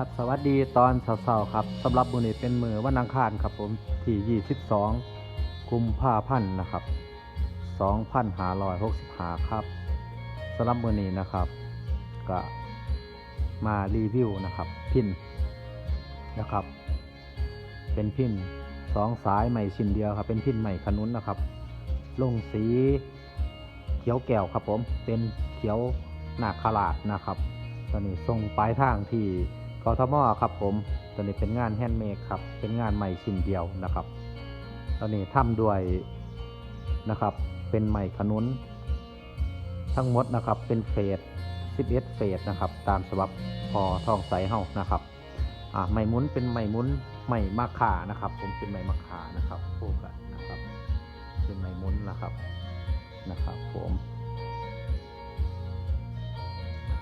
ครับสวัสดีตอนเช้าๆครับสำหรับมือนี้เป็นมือวันอังคารครับผมที่22กุมภาพันธ์นะครับ2565ครับสำหรับมือนี้นะครับก็มารีวิวนะครับพินนะครับ เป็นพินสองสายใหม่ชิ้นเดียวครับ เป็นพินใหม่ขนุนนะครับ ลงสีเขียวแก้วครับผมเป็นเขียวหนาคาราดนะครับ ตอนนี้ส่งปลายทางที่ กทมครับผมตอนนี้เป็นงานแฮนด์เมดครับ เป็นงานใหม่ชิ้นเดียวนะครับ ตอนนี้ทำด้วยนะครับ เป็นใหม่ขนุน ทั้งหมดนะครับ เป็นเฟส11 เฟสนะครับ ตามฉบับพอทองใสเฮานะครับ อ่าไม้หมุนเป็นไม้หมุนไม้มะขานะครับ ผมเป็นไม้มะขานะครับคู่กันนะครับ เป็นไม้หมุนนะครับ นะครับผม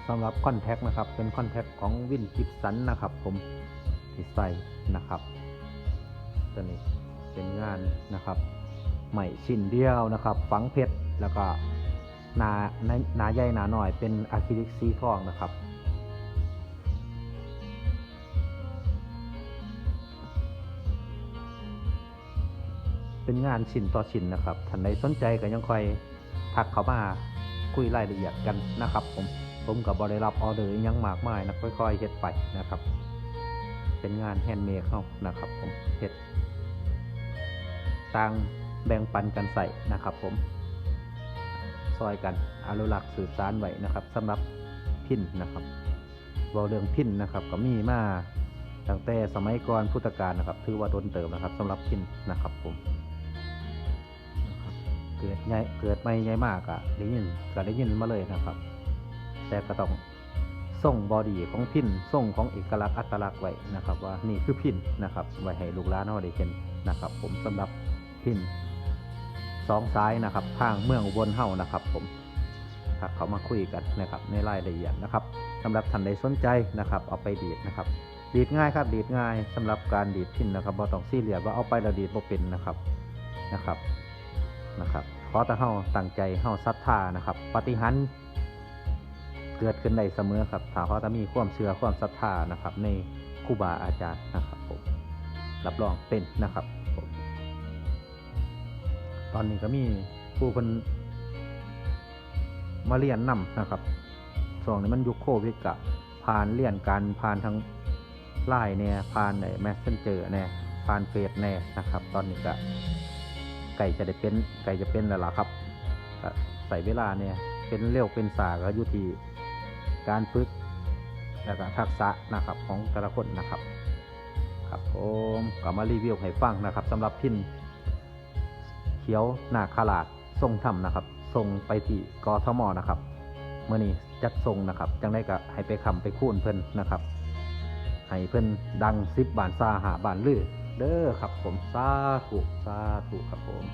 สำหรับคอนแทคนะครับ เป็นคอนแทคของวินกิฟสันนะครับผมที่ใส่นะครับตัวนี้เป็นงานนะครับใหม่ชิ้นเดียวนะครับ ฝังเพชรแล้วก็หนาหนาหนาใหญ่หนาหน่อยเป็นอะคริลิกสีทองนะครับเป็นงานชิ้นต่อชิ้นนะครับท่านใดสนใจก็ยังคอยทักเข้ามาคุยรายละเอียดกันนะครับผม ผมกับบริรับออเดอร์ยังมากมายนะค่อยๆเฮ็ดไปนะครับ เป็นงานแฮนด์เมดเข้านะครับ ผมเฮ็ดต่างแบ่งปันกันใส่นะครับ ผมซอยกันอนุรักษ์สื่อสารไว้นะครับสำหรับพินนะครับเว่าเรื่องพินนะครับก็มีมาตั้งแต่สมัยก่อนพุทธกาลนะครับ ถือว่าโดนเติมนะครับสำหรับพินนะครับ ผมเกิดใหญ่เกิดไม่ใหญ่มากอะได้ยินก็ได้ยินมาเลยนะครับ แต่ก็ต้องส่งบอดีของพินส่งของเอกลักษณ์อัตลักษณ์ไว้นะครับ ว่านี่คือพินนะครับไว้ให้ลูกหลานเราได้เห็นนะครับ ผมสำหรับพินสองซ้ายนะครับทางเมืองอุบลเฮานะครับ ผมถ้าเขามาคุยกันนะครับในรายละเอียดนะครับสำหรับท่านใดสนใจนะครับ เอาไปดีดนะครับ ดีดง่ายครับดีดง่ายสำหรับการดีดพินนะครับบ่ต้องซีเรียสว่าเอาไปแล้วดีดบ่เป็นนะครับนะครับนะครับขอแต่เฮาตั้งใจเฮาศรัทธานะครับ ปฏิหาร เกิดขึ้นได้เสมอครับถ้าเขาจะมีความเชื่อความศรัทธานะครับ ในครูบาอาจารย์นะครับผมรับรองเป็นนะครับผมตอนนี้ก็มีผู้คนมาเรียนนำนะครับช่วงนี้มันยุคโควิดกะผ่านเรียนการผ่านทั้งไลน์เนี่ยผ่านในแมสเซนเจอร์เนี่ยผ่านเฟซเนี่ยนะครับ ตอนนี้ก็ไก่จะได้เป็นไก่จะเป็นแล้วล่ะครับใส่เวลาเนี่ยเป็นเร็วเป็นสาก็อยู่ที่ การฝึกแล้วก็ทักษะนะครับของแต่ละคนนะครับ ครับผมก็มารีวิวให้ฟังนะครับสำหรับพินเขียวหนาคาลาดทรงทำนะครับส่งไปที่กทมนะครับเมื่อนี้จัดส่งนะครับจังได้ก็ให้ไปคำไปคูนเพิ่นนะครับให้เพิ่นดังซิบบานซาหาบานลือเด้อครับผมสาธุสาธุครับผม